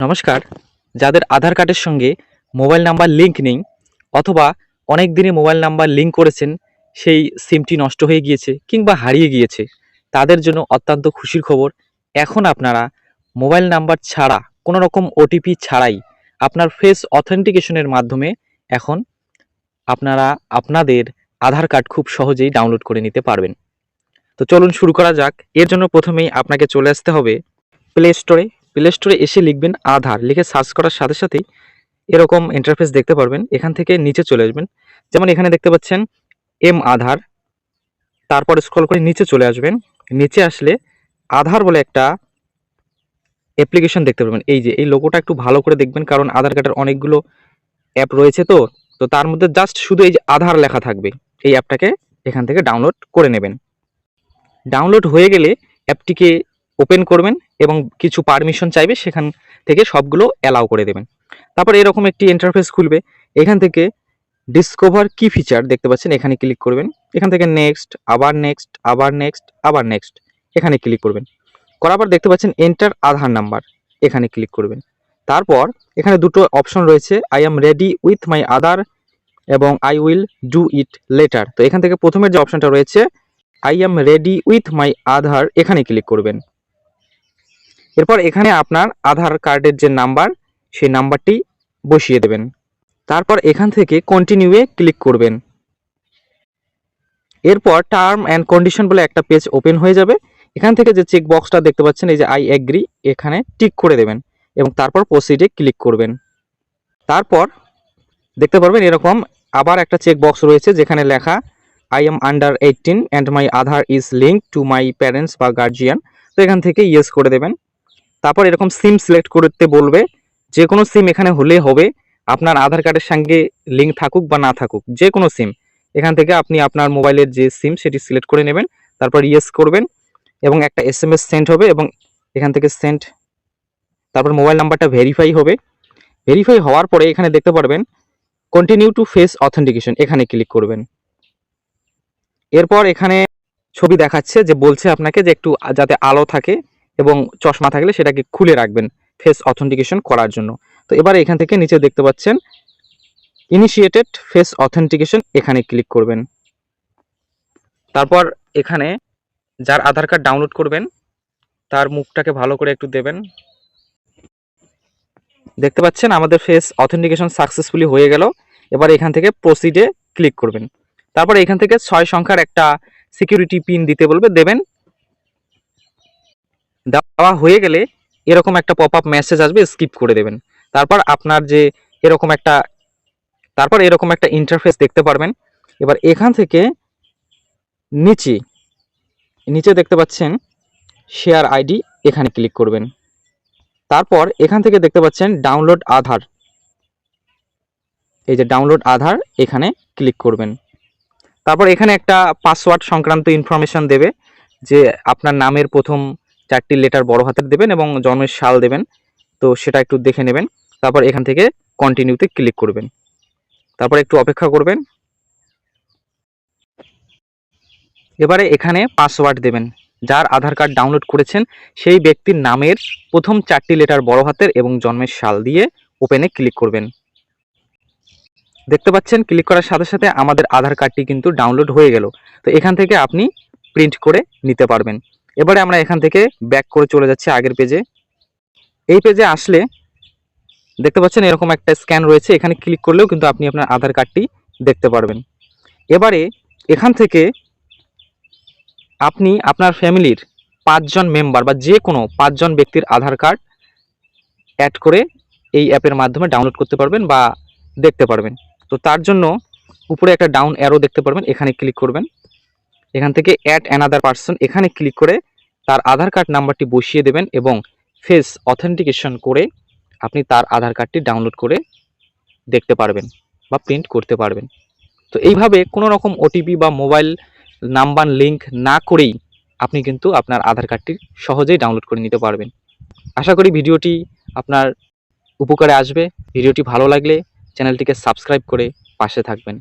নমস্কার। যাদের আধার কার্ডের সঙ্গে মোবাইল নাম্বার লিংক নেই অথবা অনেক দিনে মোবাইল নাম্বার লিংক করেছেন, সেই সিমটি নষ্ট হয়ে গিয়েছে কিংবা হারিয়ে গিয়েছে, তাদের জন্য অত্যন্ত খুশির খবর। এখন আপনারা মোবাইল নাম্বার ছাড়া, কোনো রকম ওটিপি ছাড়াই আপনার ফেস অথেন্টিকেশনের মাধ্যমে এখন আপনারা আপনাদের আধার কার্ড খুব সহজেই ডাউনলোড করে নিতে পারবেন। তো চলুন শুরু করা যাক। এর জন্য প্রথমেই আপনাকে চলে আসতে হবে প্লে স্টোরে প্লে স্টোরে এসে লিখবেন আধার। লিখে সার্চ করার সাথে সাথেই এরকম ইন্টারফেস দেখতে পারবেন। এখান থেকে নিচে চলে আসবেন। যেমন এখানে দেখতে পাচ্ছেন এম আধার তারপর স্ক্রল করে নিচে চলে আসবেন। নিচে আসলে আধার বলে একটা অ্যাপ্লিকেশন দেখতে পারবেন। এই যে, এই লোগোটা একটু ভালো করে দেখবেন, কারণ আধার কার্ডের অনেকগুলো অ্যাপ রয়েছে তো। তো তার মধ্যে জাস্ট শুধু এই যে আধার লেখা থাকবে। এই অ্যাপটাকে এখান থেকে ডাউনলোড করে নেবেন। ডাউনলোড হয়ে গেলে অ্যাপটিকে ওপেন করবেন এবং কিছু পারমিশন চাইবে, সেখান থেকে সবগুলো অ্যালাউ করে দেবেন। তারপর এরকম একটি ইন্টারফেস খুলবে। এখান থেকে ডিসকভার কি ফিচার দেখতে পাচ্ছেন, এখানে ক্লিক করবেন। এখান থেকে নেক্সট আবার নেক্সট আবার নেক্সট আবার নেক্সট এখানে ক্লিক করবেন। করার পর দেখতে পাচ্ছেন এন্টার আধার নাম্বার এখানে ক্লিক করবেন। তারপর এখানে দুটো অপশন রয়েছে I am ready with my Aadhaar এবং I will do it later তো এখান থেকে প্রথমের যে অপশনটা রয়েছে I am ready with my Aadhaar এখানে ক্লিক করবেন। এরপর এখানে আপনার আধার কার্ডের যে নাম্বার, সেই নাম্বারটি বসিয়ে দেবেন। তারপর এখান থেকে কন্টিনিউয়ে ক্লিক করবেন। এরপর টার্ম অ্যান্ড কন্ডিশন বলে একটা পেজ ওপেন হয়ে যাবে। এখান থেকে যে চেক বক্সটা দেখতে পাচ্ছেন, এই যে আই অ্যাগ্রি এখানে টিক করে দেবেন এবং তারপর প্রসিডে ক্লিক করবেন। তারপর দেখতে পারবেন এরকম আবার একটা চেক বক্স রয়েছে, যেখানে লেখা I am under eighteen and my Aadhaar is link to my parents বা গার্জিয়ান তো এখান থেকে ইয়েস করে দেবেন। তারপর এরকম সিম সিলেক্ট করতে বলবে যে কোনো সিম এখানে হলে হবে, আপনার আধার কার্ডের সঙ্গে লিঙ্ক থাকুক বা না থাকুক যে কোনো সিম এখান থেকে আপনি আপনার মোবাইলের যে সিম সেটি সিলেক্ট করে নেবেন, তারপর ইয়েস করবেন, এবং একটা এস এম সেন্ড হবে এবং এখান থেকে সেন্ড তারপর মোবাইল নাম্বারটা ভেরিফাই হবে। ভেরিফাই হওয়ার পরে এখানে দেখতে পারবেন কন্টিনিউ টু ফেস অথেন্টিকেশন এখানে ক্লিক করবেন। এরপর এখানে ছবি দেখাচ্ছে যে বলছে আপনাকে যে একটু যাতে আলো থাকে এবং চশমা থাকলে সেটাকে খুলে রাখবেন ফেস অথেন্টিকেশন করার জন্য। তো এবার এখান থেকে নিচে দেখতে পাচ্ছেন ইনিশিয়েটেড ফেস অথেন্টিকেশন এখানে ক্লিক করবেন। তারপর এখানে যার আধার কার্ড ডাউনলোড করবেন, তার মুখটাকে ভালো করে একটু দেবেন। দেখতে পাচ্ছেন আমাদের ফেস অথেন্টিকেশন সাকসেসফুলি হয়ে গেল। এবার এখান থেকে প্রসিডে ক্লিক করবেন। তারপর এখান থেকে ছয় সংখ্যার একটা সিকিউরিটি পিন দিতে বলবে, দেবেন। দেওয়া হয়ে গেলে এরকম একটা পপ আপ মেসেজ আসবে স্কিপ করে দেবেন। তারপর আপনার যে এরকম একটা, তারপর এরকম একটা ইন্টারফেস দেখতে পারবেন। এবার এখান থেকে নিচে নিচে দেখতে পাচ্ছেন শেয়ার আইডি এখানে ক্লিক করবেন। তারপর এখান থেকে দেখতে পাচ্ছেন ডাউনলোড আধার। এই যে ডাউনলোড আধার এখানে ক্লিক করবেন। তারপর এখানে একটা পাসওয়ার্ড সংক্রান্ত ইনফরমেশন দেবে, যে আপনার নামের প্রথম চারটি লেটার বড় হাতের দেবেন এবং জন্মের সাল দেবেন। তো সেটা একটু দেখে নেবেন। তারপর এখান থেকে কন্টিনিউতে ক্লিক করবেন। তারপর একটু অপেক্ষা করবেন। এবারে এখানে পাসওয়ার্ড দেবেন। যার আধার কার্ড ডাউনলোড করেছেন, সেই ব্যক্তির নামের প্রথম চারটি লেটার বড় হাতের এবং জন্মের সাল দিয়ে ওপেনে ক্লিক করবেন। দেখতে পাচ্ছেন ক্লিক করার সাথে সাথে আমাদের আধার কার্ডটি কিন্তু ডাউনলোড হয়ে গেল। তো এখান থেকে আপনি প্রিন্ট করে নিতে পারবেন। এবারে আমরা এখান থেকে ব্যাক করে চলে যাচ্ছি আগের পেজে এই পেজে আসলে দেখতে পাচ্ছেন এরকম একটা স্ক্যান রয়েছে, এখানে ক্লিক করলেও কিন্তু আপনি আপনার আধার কার্ডটি দেখতে পারবেন। এবারে এখান থেকে আপনি আপনার ফ্যামিলির পাঁচজন মেম্বার বা যে কোনো পাঁচজন ব্যক্তির আধার কার্ড অ্যাড করে এই অ্যাপের মাধ্যমে ডাউনলোড করতে পারবেন বা দেখতে পারবেন। তো তার জন্য উপরে একটা ডাউন অ্যারো দেখতে পারবেন, এখানে ক্লিক করবেন। এখান থেকে অ্যাড অ্যানাদার পার্সন এখানে ক্লিক করে তার আধার কার্ড নাম্বারটি বসিয়ে দেবেন এবং ফেস অথেন্টিকেশন করে আপনি তার আধার কার্ডটি ডাউনলোড করে দেখতে পারবেন বা প্রিন্ট করতে পারবেন। তো এইভাবে কোনো রকম ওটিপি বা মোবাইল নাম্বার লিংক না করেই আপনি কিন্তু আপনার আধার কার্ডটি সহজেই ডাউনলোড করে নিতে পারবেন। আশা করি ভিডিওটি আপনার উপকারে আসবে। ভিডিওটি ভালো লাগলে চ্যানেলটিকে সাবস্ক্রাইব করে পাশে থাকবেন।